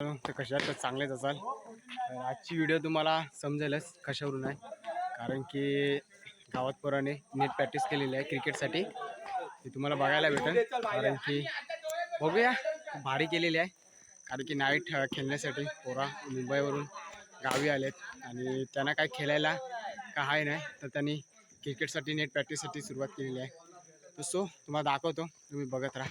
तर कशा तर चांगलेच असाल. तर आजची व्हिडिओ तुम्हाला समजेलच कशावरून आहे. कारण की गावात पोराने नेट प्रॅक्टिस केलेली आहे क्रिकेटसाठी ती तुम्हाला बघायला भेटेल. कारण की बघूया. भारी केलेली आहे. कारण की नाईट खेळण्यासाठी पोरा मुंबईवरून गावी आलेत. आणि त्यांना काय खेळायला काय नाही तर त्यांनी क्रिकेटसाठी नेट प्रॅक्टिससाठी सुरुवात केलेली आहे. तर सो तुम्हाला दाखवतो. तुम्ही बघत राहा.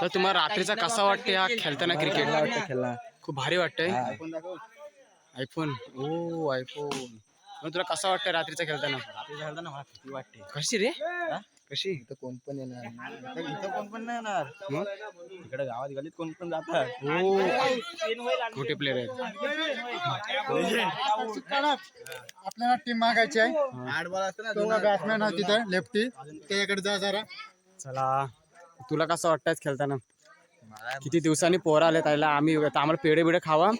तर तुम्हाला रात्रीचा कसा वाटते हा खेळताना क्रिकेट? खेळला खूप भारी वाटतंय. आयफोन ओ आयफोन मग तुला कसा वाटतंय रात्रीचा खेळताना? ना मला वाटते. कशी रे? कशी? इथं कोण पण येणार. इथं कोण पण नाही येणार. मग? इकडे गावात गलीत कोण पण जातात. हो मोठे प्लेअर आहेत. आपल्याला टीम मागायची आहे. आठ बॉल असतं ना तो बॅट्समॅन आहे तिथं लेफ्टी त्याच्याकडे जा जरा. चला. तुला कसं वाटतंय खेळताना? किती दिवसांनी पोरं आले त्याला आम्ही आम्हाला पेढे बिडे खावा.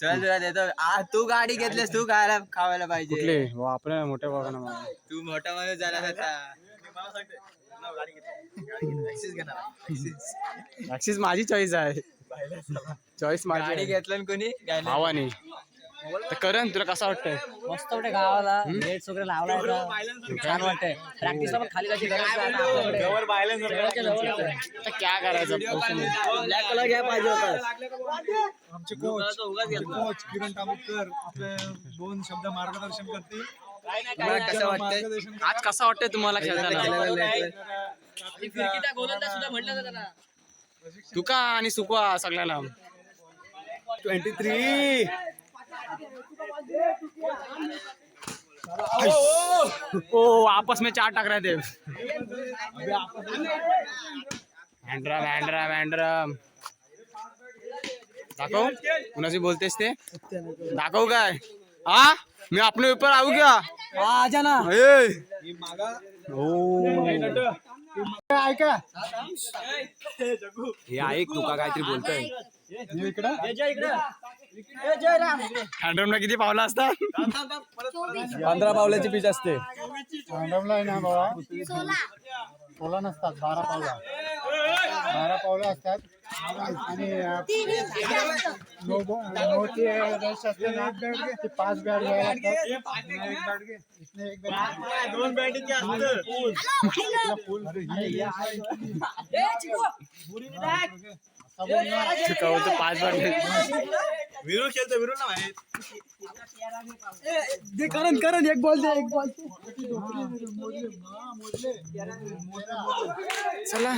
चल तुला देतो. आ, तू गाडी घेतलीस तू खायला खावायला पाहिजे. कुठले? हो आपल्या मोठ्या बाबांना मला तू मोठा माणूस झाला ऍक्सिस माझी चॉईस आहे. चॉईस गाडी माझी घेतलं ना कोणी? भावाने. तर करण तुला कसं वाटतंय? मस्त वाटते गावाला. नेट्स वगैरे लावलाय आता. छान वाटतंय. प्रॅक्टिसला पण खाली कशी गरज नाही आता आपल्याकडे. जवळच्या जवळच आहे. तर काय करायचं. ब्लॅक कलर घ्या पाहिजे होता. आमचे कोच कोच किरण तालुकर आपले दोन शब्द मार्गदर्शन करतील. तुम्हाला कसं वाटतंय? मार्गदर्शन आज कसा वाटतंय तुम्हाला खेळताना? तुका आणि सुकवा सगळ्यांना. ट्वेंटी थ्री ओ आपस में चार टकरा दे हँड्रम हँड्रम हँड्रम दाखव कुणाशी बोलतेस ते दाखव काय हा मी आपल्या ऊपर आऊ क्या? आजा ना ए. ओ। ऐका हे। ऐक तुका काहीतरी बोलतोय इकडं। हँड्रमला किती पावलं असतात? पंधरा पावल्याची पिच असते. तांडवला आहे ना बाबा. सोळा नसतात बारा पावला. बारा पावलं असतात. आणि पाच बॅट घ्यायला बॅट बोलतो पाच बार विरू खेळतो विरू ना करण करण एक बॉल दे एक बॉल चला.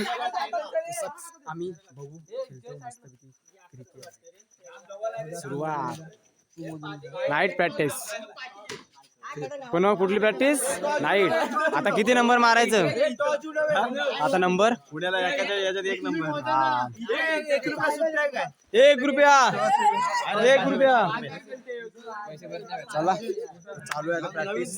आम्ही बघू खेळतो मस्तपैकी क्रिकेट सुरुवात. नाईट प्रॅक्टिस पुन्हा कुठली प्रॅक्टिस नाईट आता किती नंबर मारायचं? आता नंबर पुण्याला एखाद्या याच्यात एक नंबर हा. एक रुपया. एक रुपया. चला. चालू आहे प्रॅक्टिस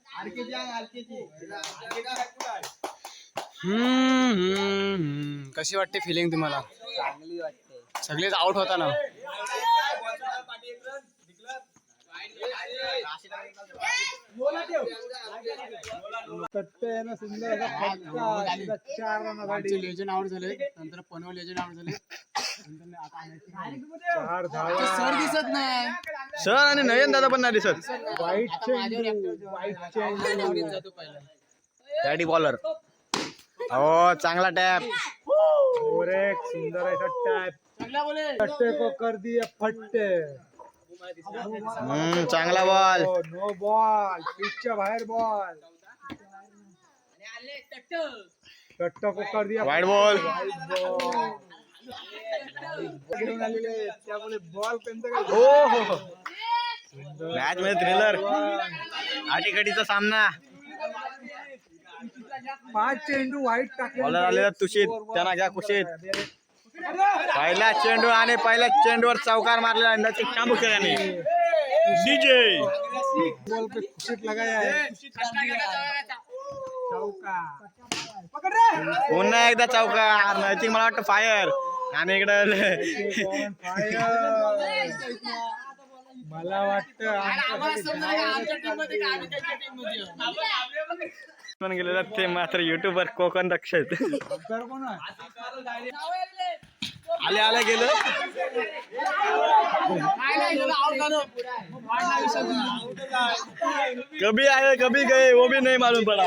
कशी वाटते फिलिंग तुम्हाला? चांगली वाटते. सगळेच आउट होता ना? कट्टे आहे ना सुंदर असा फटका, तिला चार रनासाठी लेजंड आउट झाले. नंतर पनवेल लेजंड आउट झाले चार धावा सर आणि नयन दादा पण नाही चेंडू डॅडी बॉलर हो चांगला टॅप सुंदर ऐसा टैप फट्टे को कर दिया फट्टे. हम्म चांगला बॉल नो बॉल पिचच्या बाहेर बॉल कट्टा को कर दिया वाईट बॉल त्यामुळे बॉल त्यांचा हो हो. मॅच मध्ये थ्रिलर आटीकडीचा सामना. पाच चेंडू वाईट टाकले. बॉलर आलेला तुषित. त्यांना घ्या कुशीत. पहिला चेंडू आणि पहिल्या चेंडूवर चौकार मारलेला नचिक चांबुके याने. डीजे बॉल पे कुशित लगाया है. चौका पुन्हा एकदा चौकार. नैतिक मला वाटतं फायर आणि इकडे. मला वाटतं गेलेला ते मात्र युट्यूबर कोकण दक्ष आहे? आले आले गेलं. कभी आए कभी गए वो भी नहीं मालूम पड़ा.